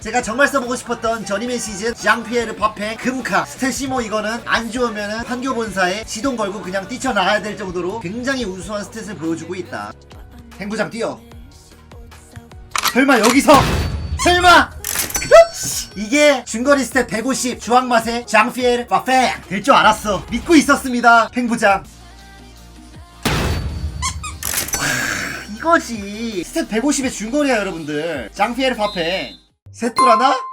제가 정말 써보고 싶었던 저니맨 시즌 장피에르 파페 금카 스탯이모 이거는 안 좋으면은 판교 본사에 시동 걸고 그냥 뛰쳐나가야 될 정도로 굉장히 우수한 스탯을 보여주고 있다. 행부장 뛰어. 설마 여기서? 설마! 그렇지 이게 중거리 스텝 150 주황맛의 장피에르 파페 될 줄 알았어. 믿고 있었습니다 행부장. 이거지. 스텝 150의 중거리야 여러분들. 장피에르 파페 셋돌하나?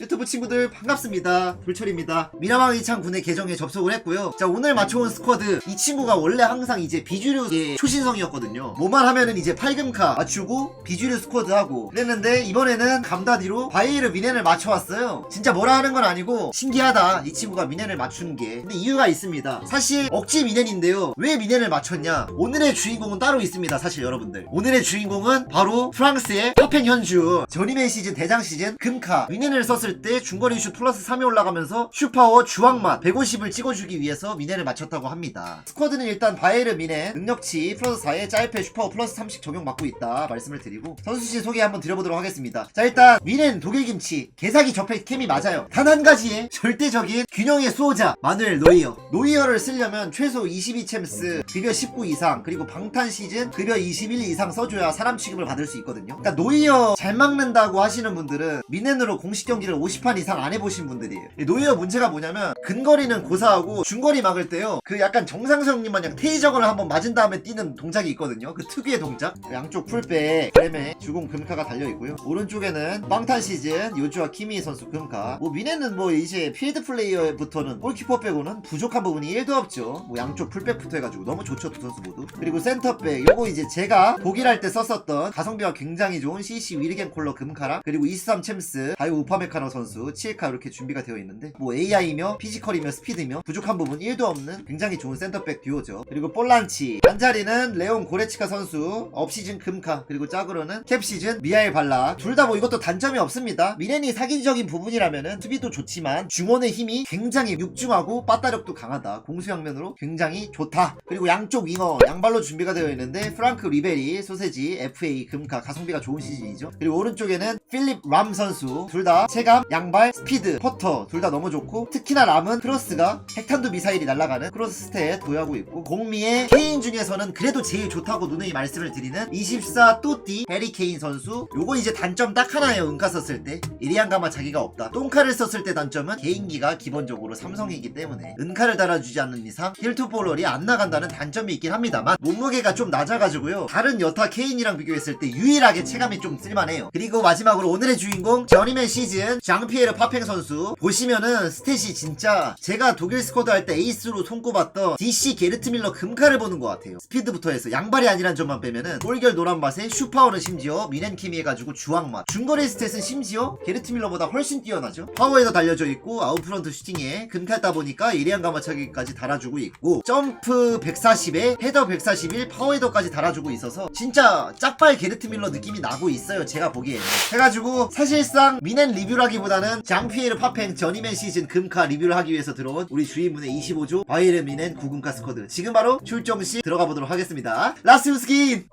유튜브 친구들 반갑습니다. 불철입니다. 미라망 이창 군의 계정에 접속을 했고요. 자 오늘 맞춰온 스쿼드. 이 친구가 원래 항상 이제 비주류의 초신성이었거든요. 뭐만 하면은 이제 8금카 맞추고 비주류 스쿼드 하고 그랬는데 이번에는 감다디로 바이에르 미넨을 맞춰왔어요. 진짜 뭐라 하는 건 아니고 신기하다. 이 친구가 미넨을 맞추는 게. 근데 이유가 있습니다. 사실 억지 미넨인데요. 왜 미넨을 맞췄냐? 오늘의 주인공은 따로 있습니다 사실 여러분들. 오늘의 주인공은 바로 프랑스의 파펜 현주. 저니맨 시즌 대장 시즌 금카. 미넨을 썼을 때 중거리 슛 플러스 3이 올라가면서 슈파워 주황맛 150을 찍어주기 위해서 미넨을 맞췄다고 합니다. 스쿼드는 일단 바이에르 미넨 능력치 플러스 4에 짧게 슈파워 플러스 30 적용 받고 있다 말씀을 드리고 선수씨 소개 한번 드려보도록 하겠습니다. 자 일단 미넨 독일김치 개사기 적폐 캠이 맞아요. 단 한 가지의 절대적인 균형의 수호자 마누엘 노이어. 노이어를 쓰려면 최소 22챔스 급여 19 이상 그리고 방탄 시즌 급여 21 이상 써줘야 사람 취급을 받을 수 있거든요. 그러니까 노이어 잘 막는다고 하시는 분들은 미넨으로 공식 경기를 50판 이상 안 해보신 분들이에요. 이 노이어 문제가 뭐냐면 근거리는 고사하고 중거리 막을 때요. 그 약간 정상성님 마냥 테이저건을 한번 맞은 다음에 뛰는 동작이 있거든요. 그 특유의 동작. 양쪽 풀백 그램에 주공 금카가 달려있고요. 오른쪽에는 빵탄 시즌 요주와 키미 선수 금카. 뭐 미네는 뭐 이제 필드 플레이어부터는 골키퍼 빼고는 부족한 부분이 1도 없죠. 뭐 양쪽 풀백부터 해가지고 너무 좋죠 두 선수 모두. 그리고 센터백 요거 이제 제가 독일할 때 썼었던 가성비가 굉장히 좋은 CC 위르겐 콜러 금카랑 그리고 23 챔스 바이오 우파메카 노 선수 치에카 이렇게 준비가 되어 있는데 뭐 AI며 피지컬이며 스피드며 부족한 부분 1도 없는 굉장히 좋은 센터백 듀오죠. 그리고 볼란치. 한 자리는 레온 고레치카 선수 업시즌 금카 그리고 짝으로는 캡시즌 미하일 발라 둘 다 뭐 이것도 단점이 없습니다. 미넨이 사기적인 부분이라면은 수비도 좋지만 중원의 힘이 굉장히 육중하고 빠따력도 강하다. 공수형면으로 굉장히 좋다. 그리고 양쪽 윙어 양발로 준비가 되어 있는데 프랑크 리베리 소세지 FA 금카 가성비가 좋은 시즌이죠. 그리고 오른쪽에는 필립 람 선수. 둘 다 체감 양발 스피드 퍼터 둘 다 너무 좋고 특히나 람은 크로스가 핵탄두 미사일이 날아가는 크로스 스탯 도약하고 있고 공미의 케인 중에서는 그래도 제일 좋다고 누누이 말씀을 드리는 24 또띠 해리 케인 선수. 요거 이제 단점 딱 하나예요 은카 썼을 때 이리안가마 자기가 없다. 똥카를 썼을 때 단점은 개인기가 기본적으로 삼성이기 때문에 은카를 달아주지 않는 이상 힐투 볼럴이 안 나간다는 단점이 있긴 합니다만 몸무게가 좀 낮아가지고요. 다른 여타 케인이랑 비교했을 때 유일하게 체감이 좀 쓸만해요. 그리고 마지막으로 오늘의 주인공 저니맨 시즌 장피에르 파팽 선수. 보시면은 스탯이 진짜 제가 독일 스쿼드 할 때 에이스로 손꼽았던 DC 게르트 밀러 금카를 보는 것 같아요. 스피드부터 해서 양발이 아니란 점만 빼면은 골결 노란 맛에 슈파워는 심지어 미넨킴이 해가지고 주황맛. 중거리 스탯은 심지어 게르트 밀러보다 훨씬 뛰어나죠. 파워에도 달려져 있고 아웃프런트 슈팅에 금칼 따 보니까 이리안 가마차기까지 달아주고 있고 점프 140에 헤더 141 파워헤더까지 달아주고 있어서 진짜 짝발 게르트 밀러 느낌이 나고 있어요 제가 보기에는. 해가지고 사실상 미넨 리뷰라기 보다는 장피에르 파팽 저니맨 시즌 금카 리뷰를 하기 위해서 들어온 우리 주인분의 25조 바이에르 미넨 구금카 스쿼드. 지금 바로 출정 시 들어가 보도록 하겠습니다. 라스우스킨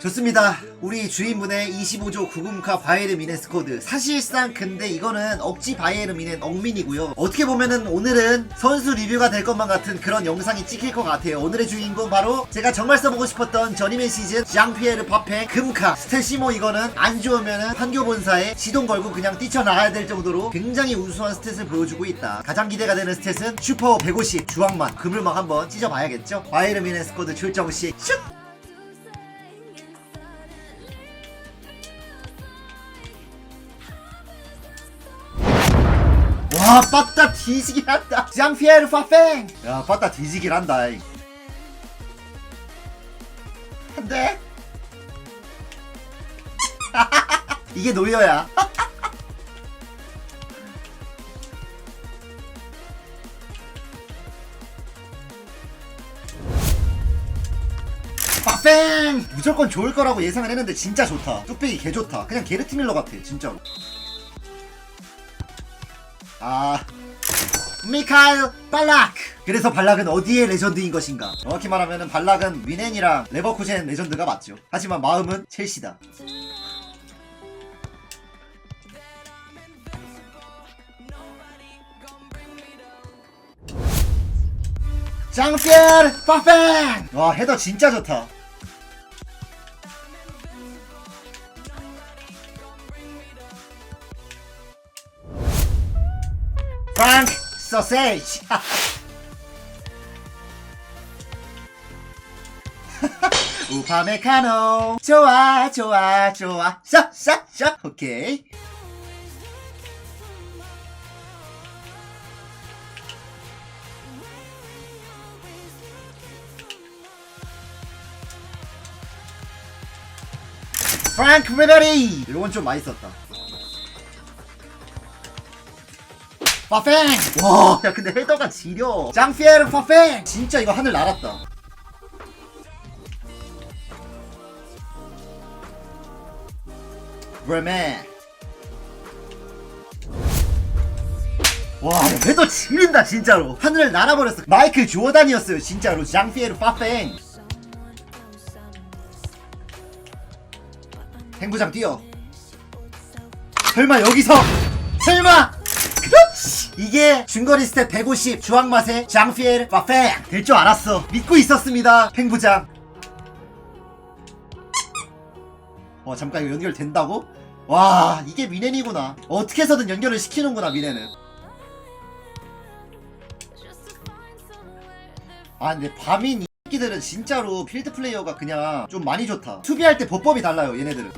좋습니다. 우리 주인분의 25조 구금카 바이에르 미넨 스쿼드. 사실상 근데 이거는 억지 바이에르 미넨 억민이고요. 어떻게 보면은 오늘은 선수 리뷰가 될 것만 같은 그런 영상이 찍힐 것 같아요. 오늘의 주인공 바로 제가 정말 써보고 싶었던 저니맨 시즌 장피에르 파페 금카 스탯이모 이거는 안 좋으면은 판교 본사에 시동 걸고 그냥 뛰쳐나가야 될 정도로 굉장히 우수한 스탯을 보여주고 있다. 가장 기대가 되는 스탯은 슈퍼 150 주황만 그물망 한번 찢어봐야겠죠? 바이에르 미넨 스쿼드 출정 시 슛! 와 빠따 뒤지긴 한다. 장피에르 파팽. 야 빠따 뒤지긴 한다 이. 안돼 이게 노여야. 파팽! 무조건 좋을 거라고 예상을 했는데 진짜 좋다. 뚝배기 개 좋다. 그냥 게르트 밀러 같아 진짜로 아 미카엘 발락! 그래서 발락은 어디의 레전드인 것인가? 정확히 말하면 발락은 위넨이랑 레버쿠젠 레전드가 맞죠. 하지만 마음은 첼시다. 짱피엘 파펜! 와 헤더 진짜 좋다. 프랑크 소세지 우파메카노. 좋아 좋아 좋아. 샤샤샤. 오케이. 프랑크 리베리 이건 좀 썼다 파팽 와 야 근데 헤더가 지려. 장피에르 파팽 진짜 이거 하늘 날았다. 브레맨 와 헤더 지린다 진짜로. 하늘을 날아버렸어. 마이클 조단이었어요 진짜로. 장피에르 파팽 탱구장 뛰어. 설마 여기서? 설마 이게 중거리 스텝 150 주황맛의 장피에르 파팽 될 줄 알았어. 믿고 있었습니다 탱구장. 와 잠깐 이거 연결된다고? 와 이게 미넨이구나. 어떻게 해서든 연결을 시키는구나 미넨은. 아 근데 밤인 이 새끼들은 진짜로 필드 플레이어가 그냥 좀 많이 좋다. 수비할 때 보법이 달라요 얘네들은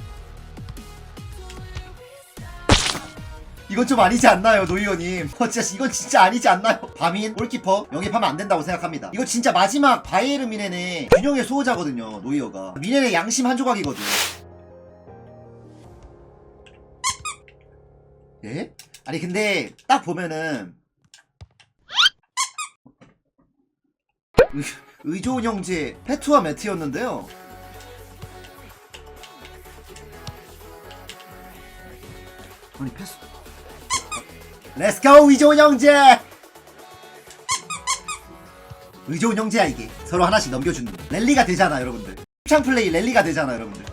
이건 좀 아니지 않나요 노이어님? 어 진짜 이건 진짜 아니지 않나요? 밤인 골키퍼 영입하면 안 된다고 생각합니다. 이거 진짜 마지막 바이에르 미넨의 균형의 수호자거든요 노이어가. 미넨의 양심 한 조각이거든. 예? 아니 근데 딱 보면은 의, 의좋은 형제 페투와 매트였는데요. 아니 패스 렛츠고 의좋은 형제 의좋은 형제야 이게 서로 하나씩 넘겨주는 거 랠리가 되잖아 여러분들 창 플레이 랠리가 되잖아 여러분들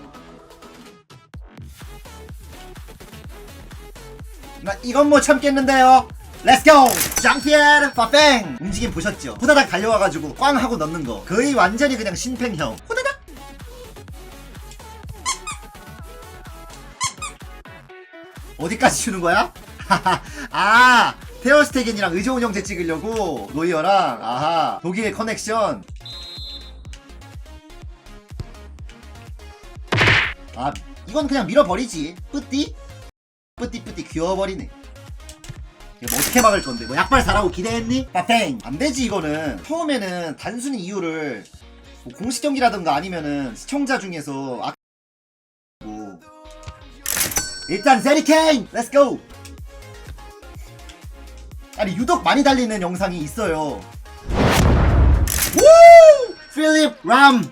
나 이건 못 참겠는데요. 렛츠고! 장피에르 파팽! 움직임 보셨죠? 후다닥 달려와가지고 꽝 하고 넣는 거. 거의 완전히 그냥 신팽형. 후다닥! 어디까지 주는 거야? 아! 테어스테겐이랑 형제 찍으려고 노이어랑. 아하 독일 커넥션. 아 이건 그냥 밀어버리지. 뿌띠? 뿌띠 뿌띠 귀여워버리네. 이거 뭐 어떻게 막을 건데? 뭐 약발 사라고 기대했니? 파팽 안 되지 이거는. 처음에는 단순히 이유를 뭐 공식 경기라든가 아니면은 시청자 중에서 아... 뭐 일단 세리케인 렛츠고 아니 유독 많이 달리는 영상이 있어요 우! 필립 람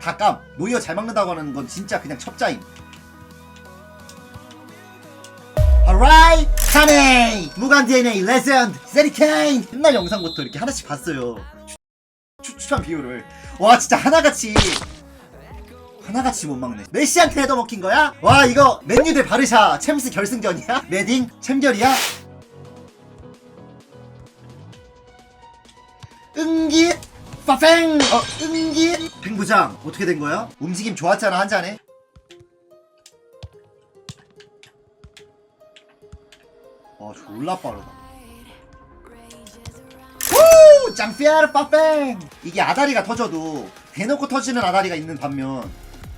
닭감 노이어 잘 막는다고 하는 건 진짜 그냥 첩자임 alright 카네 무관 DNA 레전드 세리케인 옛날 영상부터 이렇게 하나씩 봤어요 추, 추천 비율을 와 진짜 하나같이 하나같이 못 막네 메시한테 헤더 먹힌 거야? 와 이거 맨유 대 바르샤 챔스 결승전이야? 메딩? 챔결이야? 응깃 파팽! 어 응깃 팽부장 어떻게 된 거야? 움직임 좋았잖아 한 잔에. 와 졸라 빠르다. 후! 짱피아르 빠뺑 이게 아다리가 터져도 대놓고 터지는 아다리가 있는 반면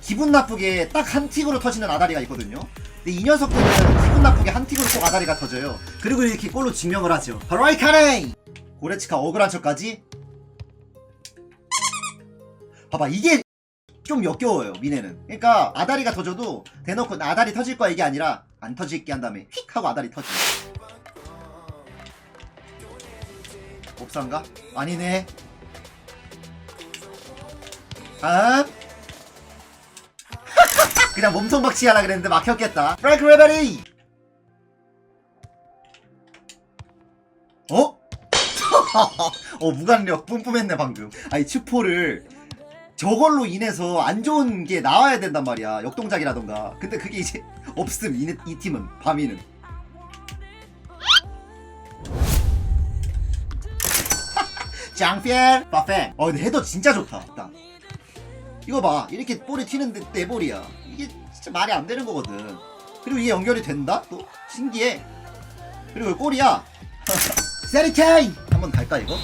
기분 나쁘게 딱 한 틱으로 터지는 아다리가 있거든요. 근데 이 녀석들은 기분 나쁘게 한 틱으로 꼭 아다리가 터져요. 그리고 이렇게 골로 증명을 하죠. 바로 아이카네 고레츠카 억울한 척까지? 봐봐 이게 좀 역겨워요 미네는. 그러니까 아다리가 터져도 대놓고 나 아다리 터질 거야 이게 아니라 안 터질게 한 다음에 휙 하고 아다리 터지. 옵산가? 아니네. 아 그냥 몸통 박치 하라 그랬는데 막혔겠다. 프랭크 레베리 어 무관력 뿜뿜했네 방금. 아니 츄포를 저걸로 인해서 안 좋은 게 나와야 된단 말이야 역동작이라던가. 근데 그게 이제 없음 이, 이 팀은 밤이는. 장피엘 파페 어 근데 헤더 진짜 좋다 딱. 이거 봐 이렇게 볼이 튀는데 내 볼이야. 이게 진짜 말이 안 되는 거거든. 그리고 이게 연결이 된다? 또 신기해. 그리고 골이야. 세리케인 한번 갈까 이거?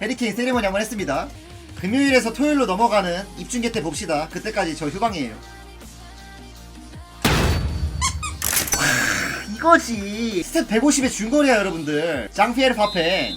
해리케인 세리머니 한번 했습니다. 금요일에서 토요일로 넘어가는 입중계 때 봅시다. 그때까지 저 휴방이에요. 와, 이거지. 스탯 150의 중거리야 여러분들. 장피에르 파페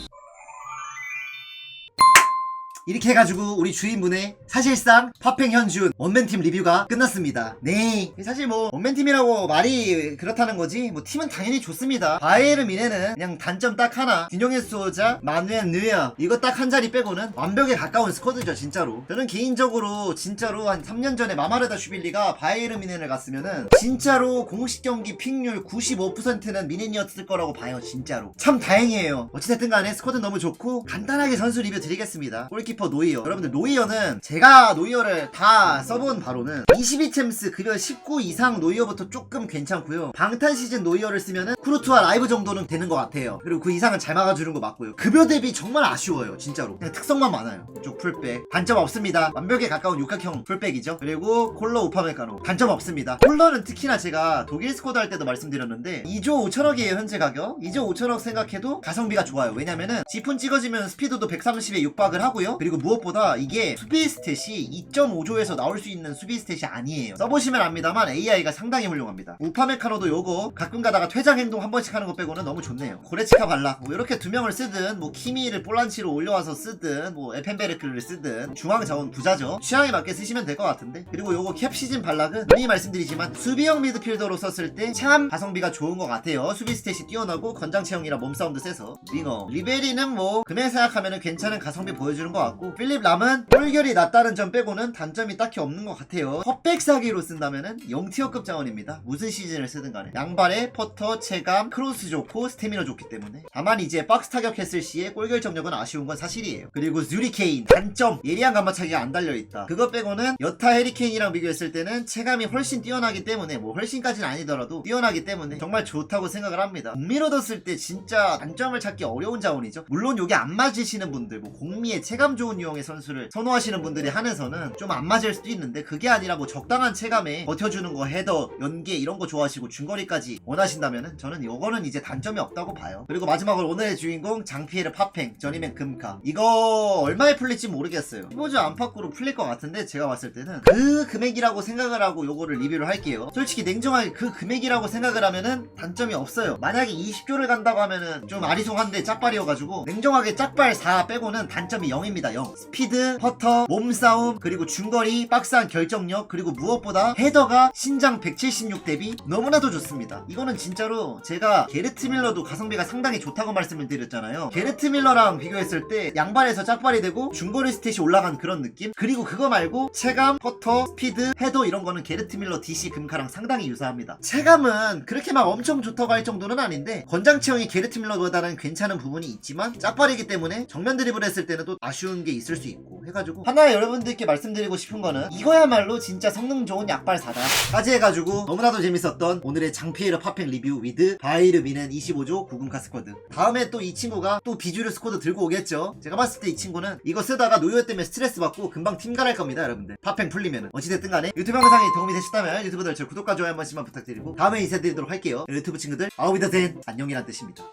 이렇게 해가지고 우리 주인분의 사실상 파팽 현준 원맨팀 리뷰가 끝났습니다. 네. 사실 뭐 원맨팀이라고 말이 그렇다는 거지 뭐 팀은 당연히 좋습니다. 바이에른 미네는 그냥 단점 딱 하나 균형의 수호자 마누엘 느야 이거 딱 한 자리 빼고는 완벽에 가까운 스쿼드죠 진짜로. 저는 개인적으로 진짜로 한 3년 전에 마마르다 슈빌리가 바이에른 미넨을 갔으면은 진짜로 공식 경기 픽률 95%는 미넨이었을 거라고 봐요 진짜로. 참 다행이에요. 어찌됐든 간에 스쿼드 너무 좋고 간단하게 선수 리뷰 드리겠습니다. 골키 퍼 노이어. 여러분들 노이어는 제가 노이어를 다 써본 바로는 22챔스 급여 19 이상 노이어부터 조금 괜찮고요. 방탄 시즌 노이어를 쓰면은 쿠르투아 라이브 정도는 되는 것 같아요. 그리고 그 이상은 잘 막아주는 거 맞고요. 급여 대비 정말 아쉬워요. 진짜로. 그냥 특성만 많아요. 이쪽 풀백. 단점 없습니다. 완벽에 가까운 육각형 풀백이죠. 그리고 콜러 우파메카노. 단점 없습니다. 콜러는 특히나 제가 독일 스쿼드 할 때도 말씀드렸는데 2조 5천억이에요 현재 가격. 2조 5천억 생각해도 가성비가 좋아요. 왜냐면은 지푼 찍어지면 스피드도 130에 육박을 하고요. 그리고 무엇보다 이게 수비 스탯이 2.5조에서 나올 수 있는 수비 스탯이 아니에요. 써보시면 압니다만 AI가 상당히 훌륭합니다. 우파메카노도 요거 가끔 가다가 퇴장 행동 한 번씩 하는 거 빼고는 너무 좋네요. 고레치카 발락 뭐 이렇게 두 명을 쓰든 뭐 키미를 볼란치로 올려와서 쓰든 뭐 에펜베르크를 쓰든 중앙 자원 부자죠. 취향에 맞게 쓰시면 될 것 같은데 그리고 요거 캡 시즌 발락은 미리 말씀드리지만 수비형 미드필더로 썼을 때 참 가성비가 좋은 것 같아요. 수비 스탯이 뛰어나고 건장 체형이라 몸싸움도 세서 링어 리베리는 뭐 금액 생각하면 괜찮은 가성비 보여주는 것 같고 필립 람은 홀결이 낮다는 점 빼고는 단점이 딱히 없는 것 같아요. 헛백 사기로 쓴다면은 0티어급 자원입니다. 무슨 시즌을 쓰든 간에 양발에 퍼터, 체감, 크로스 좋고 스태미너 좋기 때문에 다만 이제 박스 타격했을 시에 골 결정력은 아쉬운 건 사실이에요. 그리고 즈리케인 단점 예리한 감마차기가 안 달려있다. 그것 빼고는 여타 해리케인이랑 비교했을 때는 체감이 훨씬 뛰어나기 때문에 뭐 훨씬까지는 아니더라도 뛰어나기 때문에 정말 좋다고 생각을 합니다. 공미로 뒀을 때 진짜 단점을 찾기 어려운 자원이죠. 물론 요게 안 맞으시는 분들 뭐 공미에 체감 좋은 유형의 선수를 선호하시는 분들이 한해서는 좀 안 맞을 수도 있는데 그게 아니라 뭐 적당한 체감에 버텨주는 거 헤더 연계 이런 거 좋아하시고 중거리까지 원하신다면은 저는 요거는 이제 단점이 없다고 봐요. 그리고 마지막으로 오늘의 주인공 장피에르 파팽 전이맨 금카 이거 얼마에 풀릴지 모르겠어요. 히보즈 안팎으로 풀릴 것 같은데 제가 봤을 때는 그 금액이라고 생각을 하고 요거를 리뷰를 할게요. 솔직히 냉정하게 그 금액이라고 생각을 하면은 단점이 없어요. 만약에 20조를 간다고 하면은 좀 아리송한데 짝발이어가지고 냉정하게 짝발 4 빼고는 단점이 0입니다. 0. 스피드, 퍼터, 몸싸움, 그리고 중거리, 박스한 결정력, 그리고 무엇보다 헤더가 신장 176 대비 너무나도 좋습니다. 이거는 진짜로 제가 게르트 밀러도 가성비가 상당히 좋다고 말씀을 드렸잖아요. 게르트 밀러랑 비교했을 때 양발에서 짝발이 되고 중거리 스탯이 올라간 그런 느낌? 그리고 그거 말고 체감, 퍼터, 스피드, 헤더 이런 거는 게르트 밀러 DC 금카랑 상당히 유사합니다. 체감은 그렇게 막 엄청 좋다고 할 정도는 아닌데 건장 체형이 게르트 밀러보다는 괜찮은 부분이 있지만 짝발이기 때문에 정면 드리블 했을 때는 또 아쉬운 게 있을 수 있고 해가지고 하나 여러분들께 말씀드리고 싶은 거는 이거야말로 진짜 성능 좋은 약발사다 까지 해가지고 너무나도 재밌었던 오늘의 장피에르 파팽 리뷰 위드 바이르 미넨 25조 구금카 스쿼드. 다음에 또 이 친구가 또 비주류 스쿼드 들고 오겠죠? 제가 봤을 때 이 친구는 이거 쓰다가 노여 때문에 스트레스 받고 금방 팀 갈할 겁니다 여러분들. 파팽 풀리면은. 어찌됐든 간에 유튜브 영상이 도움이 되셨다면 유튜브들 저 구독과 좋아요 한 번씩만 부탁드리고 다음에 인사드리도록 할게요. 유튜브 친구들 아우비다젠 안녕이란 뜻입니다